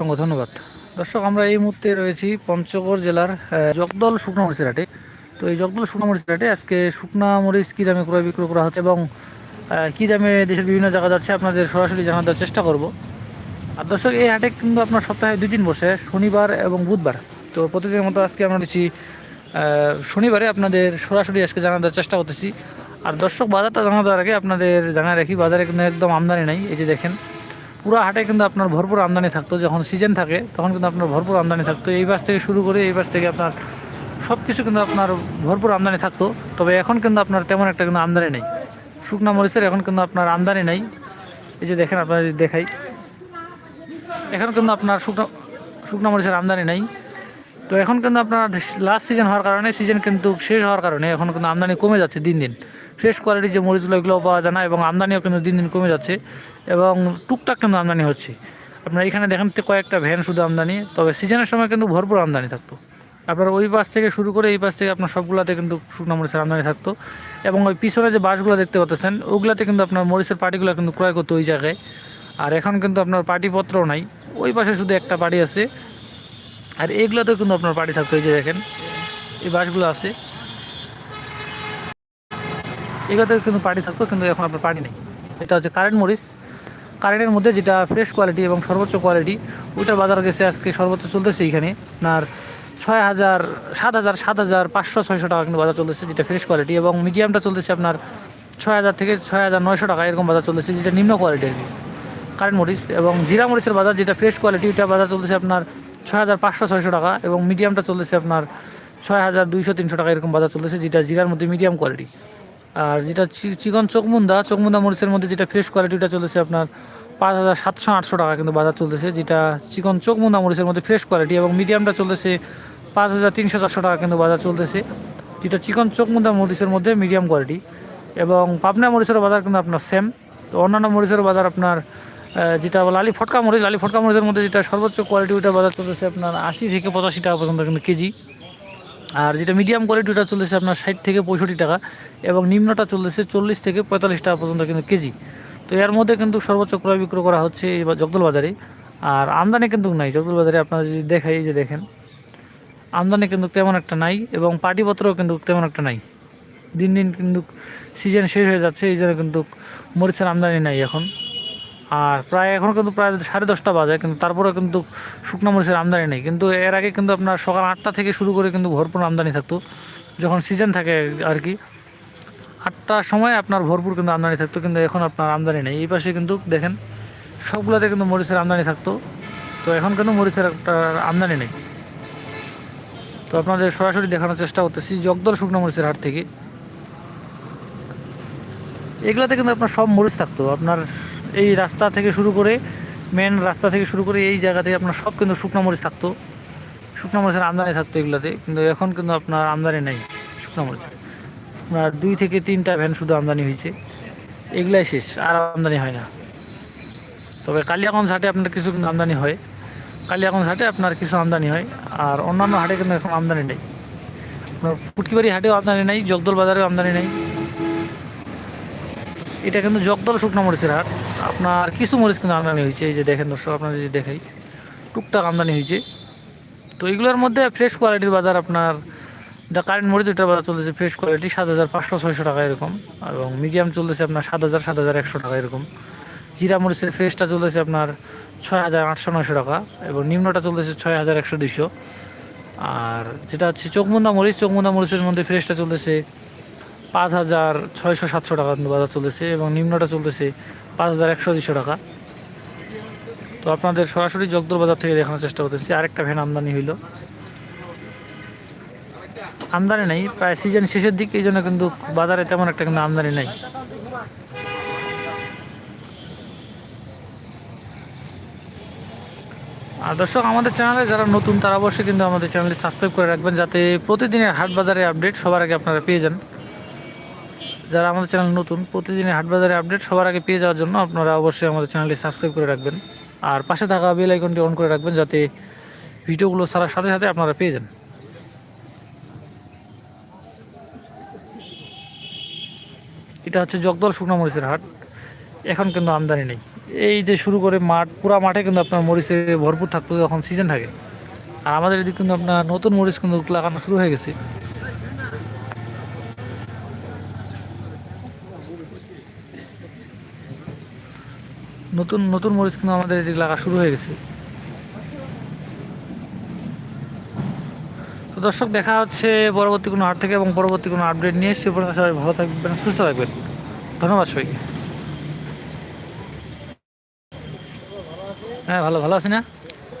অসংখ্য ধন্যবাদ। দর্শক আমরা এই মুহূর্তে রয়েছি পঞ্চগড় জেলার জগদল শুকনো মরিচের হাটে তো এই জগদল শুকনো মরিচের হাটে আজকে শুকনা মরিচ কী দামে ক্রয় বিক্রয় করা হচ্ছে এবং কী দামে দেশের বিভিন্ন জায়গা যাচ্ছে আপনাদের সরাসরি জানার চেষ্টা করব। আর দর্শক এই হাটে কিন্তু আপনার সপ্তাহে দুই দিন বসে শনিবার এবং বুধবার। তো প্রতিদিনের মতো আজকে আমরা আহ, শনিবারে আপনাদের সরাসরি আজকে জানার চেষ্টা করতেছি। আর দর্শক বাজারটা জানা দেওয়ার আগে আপনাদের জানা রাখি বাজারে কিন্তু একদম আমদানি নাই এই যে দেখেন। পুরো হাটে কিন্তু আপনার ভরপুর আমদানি থাকতো, যখন সিজন থাকে, তখন কিন্তু আপনার ভরপুর আমদানি থাকতো। এই বাস থেকে শুরু করে এই বাস থেকে আপনার সব কিছু কিন্তু আপনার ভরপুর আমদানি থাকতো। তবে এখন কিন্তু আপনার তেমন একটা কিন্তু আমদানি নেই। শুকনা মরিচের এখন কিন্তু আপনার আমদানি নেই। এই যে দেখেন, আপনার দেখাই। এখন কিন্তু আপনার শুকনো শুকনা মরিচের আমদানি নেই। তো এখন কিন্তু আপনার লাস্ট সিজন হওয়ার কারণে সিজন কিন্তু শেষ হওয়ার কারণে এখন কিন্তু আমদানি কমে যাচ্ছে দিন দিন। ফ্রেশ কোয়ালিটির যে মরিচগুলো, এগুলো পাওয়া যায় না এবং আমদানিও কিন্তু দিন দিন কমে যাচ্ছে এবং টুকটাক কিন্তু আমদানি হচ্ছে। আপনার এখানে দেখেন কয়েকটা ভ্যান শুধু আমদানি, তবে সিজনের সময় কিন্তু ভরপুর আমদানি থাকতো। আপনার ওই বাস থেকে শুরু করে এই বাস থেকে আপনার সবগুলাতে কিন্তু শুকনো মরিচের আমদানি থাকতো এবং ওই পিছনে যে বাসগুলো দেখতে পাচ্ছেন, ওগুলাতে কিন্তু আপনার মরিচের পার্টিগুলো কিন্তু ক্রয় করতো ওই জায়গায়। আর এখন কিন্তু আপনার পার্টিপত্রও নাই, ওই পাশে শুধু একটা পার্টি আছে। আর এইগুলোতেও কিন্তু আপনার পার্টি থাকতো যে দেখেন, এই বাসগুলো আছে। এগুলোতে কিন্তু পার্টি থাকতো, কিন্তু এখন আপনার পার্টি নেই। এটা হচ্ছে কারেন্ট মরিচ। কারেন্টের মধ্যে যেটা ফ্রেশ কোয়ালিটি এবং সর্বোচ্চ কোয়ালিটি ওইটার বাজার গেছে আজকে সর্বোচ্চ চলতেছে এইখানে আপনার ছয় হাজার, সাত হাজার সাত হাজার পাঁচশো, ছয়শো টাকা কিন্তু বাজার চলতেছে, যেটা ফ্রেশ কোয়ালিটি এবং মিডিয়ামটা চলতেছে আপনার ছয় হাজার থেকে ছয় হাজার নয়শো টাকা, এরকম বাজার চলতেছে, যেটা নিম্ন কোয়ালিটি আর কি। কারেন্ট মরিচ এবং জিরা মরিচের বাজার যেটা ফ্রেশ কোয়ালিটি ওইটা বাজার চলতেছে আপনার ছয় হাজার পাঁচশো, ছয়শো টাকা এবং মিডিয়ামটা চলতেছে আপনার ছয় হাজার দুইশো, তিনশো টাকা এরকম বাজার চলতেছে, যেটা জিরার মধ্যে মিডিয়াম কোয়ালিটি আর যেটা চিকন চোখমুন্দা চোখমুন্দা মরিচের মধ্যে যেটা ফ্রেশ কোয়ালিটিটা চলতেছে আপনার পাঁচ হাজার সাতশো, আটশো টাকা কিন্তু বাজার চলতেছে, যেটা চিকন চোখমুন্দা মরিচের মধ্যে ফ্রেশ কোয়ালিটি এবং মিডিয়ামটা চলতেছে পাঁচ হাজার তিনশো, চারশো টাকা কিন্তু বাজার চলতেছে। যেটা চিকন চোখমুন্দা মরিচের মধ্যে মিডিয়াম কোয়ালিটি এবং পাবনা মরিচের বাজার কিন্তু আপনার সেম তো অন্যান্য মরিচের বাজার আপনার যেটা লালি ফটকা মরিচ, লালি ফটকা মরিচের মধ্যে যেটা সর্বোচ্চ কোয়ালিটি ওইটা বাজার চলতেছে আপনার আশি থেকে পঁচাশি টাকা পর্যন্ত কিন্তু কেজি। আর যেটা মিডিয়াম কোয়ালিটি ওটা চলতেছে আপনার ষাট থেকে পঁয়ষট্টি টাকা এবং নিম্নটা চলতেছে চল্লিশ থেকে পঁয়তাল্লিশ টাকা পর্যন্ত কিন্তু কেজি। তো এর মধ্যে কিন্তু সর্বোচ্চ ক্রয় বিক্রয় করা হচ্ছে এই জগদল বাজারে। আর আমদানি কিন্তু নাই, জগদল বাজারে আপনারা যদি দেখাই যে দেখেন, আমদানি কিন্তু তেমন একটা নাই এবং পাটিপত্রও কিন্তু তেমন একটা নাই। দিন দিন কিন্তু সিজন শেষ হয়ে যাচ্ছে, এই জন্য কিন্তু মরিচের আমদানি নাই এখন। আর প্রায় এখন কিন্তু প্রায় সাড়ে দশটা বাজে, কিন্তু তারপরে কিন্তু শুকনো মরিচের আমদানি নেই। কিন্তু এর আগে কিন্তু আপনার সকাল আটটা থেকে শুরু করে কিন্তু ভরপুর আমদানি থাকতো। যখন সিজন থাকে আর কি, আটটার সময় আপনার ভরপুর কিন্তু আমদানি থাকতো, কিন্তু এখন আপনার আমদানি নেই। এই পাশে কিন্তু দেখেন, সবগুলোতে কিন্তু মরিচের আমদানি থাকতো। তো এখন কিন্তু মরিচের একটা আমদানি নেই। তো আপনাদের সরাসরি দেখানোর চেষ্টা করতেছি, জগদল শুকনো মরিচের হাট থেকে। এগুলাতে কিন্তু আপনার সব মরিচ থাকতো। আপনার এই রাস্তা থেকে শুরু করে মেন রাস্তা থেকে শুরু করে এই জায়গা থেকে আপনার সব কিন্তু শুকনো মরিচ থাকতো। শুকনো মরিচের আমদানি থাকতো এগুলোতে, কিন্তু এখন কিন্তু আপনার আমদানি নেই শুকনো মরিচের আপনার দুই থেকে তিনটা ভ্যান শুধু আমদানি হয়েছে। এগুলাই শেষ, আর আমদানি হয় না। তবে কালিয়াগঞ্জ হাটে আপনার কিছু কিন্তু আমদানি হয়। কালিয়াগঞ্জ হাটে আপনার কিছু আমদানি হয়, আর অন্যান্য হাটে কিন্তু এখন আমদানি নেই। আপনার ফুটকিবাড়ি হাটেও আমদানি নেই জগদল বাজারেও আমদানি নেই। এটা কিন্তু জগদল শুকনো মরিচের হাট। আপনার কিছু মরিচ কিন্তু আমদানি হয়েছে, এই যে দেখেন দর্শক, আপনার যদি দেখাই, টুকটাক আমদানি হয়েছে। তো এগুলোর মধ্যে ফ্রেশ কোয়ালিটির বাজার আপনার দ্য কারেন্ট মরিচ ওটার বাজার চলতেছে ফ্রেশ কোয়ালিটি সাত হাজার পাঁচশো, ছয়শো টাকা এরকম, এবং মিডিয়াম চলতেছে আপনার সাত হাজার সাত হাজার একশো টাকা এরকম। জিরা মরিচের ফ্রেশটা চলতেছে আপনার ছয় হাজার আটশো, নয়শো টাকা, এবং নিম্নটা চলতেছে ছয় হাজার একশো দুইশো। আর যেটা হচ্ছে চোখমুন্দা মরিচ চোখমুন্দা মরিচের মধ্যে ফ্রেশটা চলতেছে পাঁচ হাজার ছয়শো সাতশো টাকা বাজার চলতেছে এবং নিম্নটা চলতেছে পাঁচ হাজার একশো দুশো টাকা। তো আপনাদের সরাসরি জগদল বাজার থেকে দেখানোর চেষ্টা করতেছি। আরেকটা ভ্যান আমদানি হইল। আমদানি নেই, প্রায় সিজন শেষের দিকে, এই জন্য কিন্তু বাজারে তেমন একটা কিন্তু আমদানি নেই। আর দর্শক, আমাদের চ্যানেলে যারা নতুন, তারা অবশ্যই কিন্তু আমাদের চ্যানেলটি সাবস্ক্রাইব করে রাখবেন, যাতে প্রতিদিনের হাট বাজারের আপডেট সবার আগে আপনারা পেয়ে যান। যারা আমাদের চ্যানেল নতুন, প্রতিদিনের হাট বাজারের আপডেট সবার আগে পেয়ে যাওয়ার জন্য আপনারা অবশ্যই আমাদের চ্যানেলটি সাবস্ক্রাইব করে রাখবেন। আর পাশে থাকা বেল আইকনটি অন করে রাখবেন যাতে ভিডিওগুলো ছাড়ার সাথে সাথে আপনারা পেয়ে যান। এটা হচ্ছে জগদল শুকনো মরিচের হাট। এখন কিন্তু আমদানি নেই। এই যে শুরু করে মাঠ, পুরা মাঠে কিন্তু আপনার মরিচে ভরপুর থাকতো যখন সিজন থাকে। আর আমাদের এদিকে কিন্তু আপনার নতুন মরিচ কিন্তু লাগানো শুরু হয়ে গেছে। নতুন নতুন মরিচ কিন্তু আমাদের এদিকে লাগা শুরু হয়ে গেছে। তো দর্শক, দেখা হচ্ছে পরবর্তী কোনো হাট থেকে এবং পরবর্তী কোনো আপডেট নিয়ে। সে পর্যন্ত সবাই ভালো থাকবেন, সুস্থ থাকবেন। ধন্যবাদ সবাইকে। হ্যাঁ ভালো ভালো আছি না?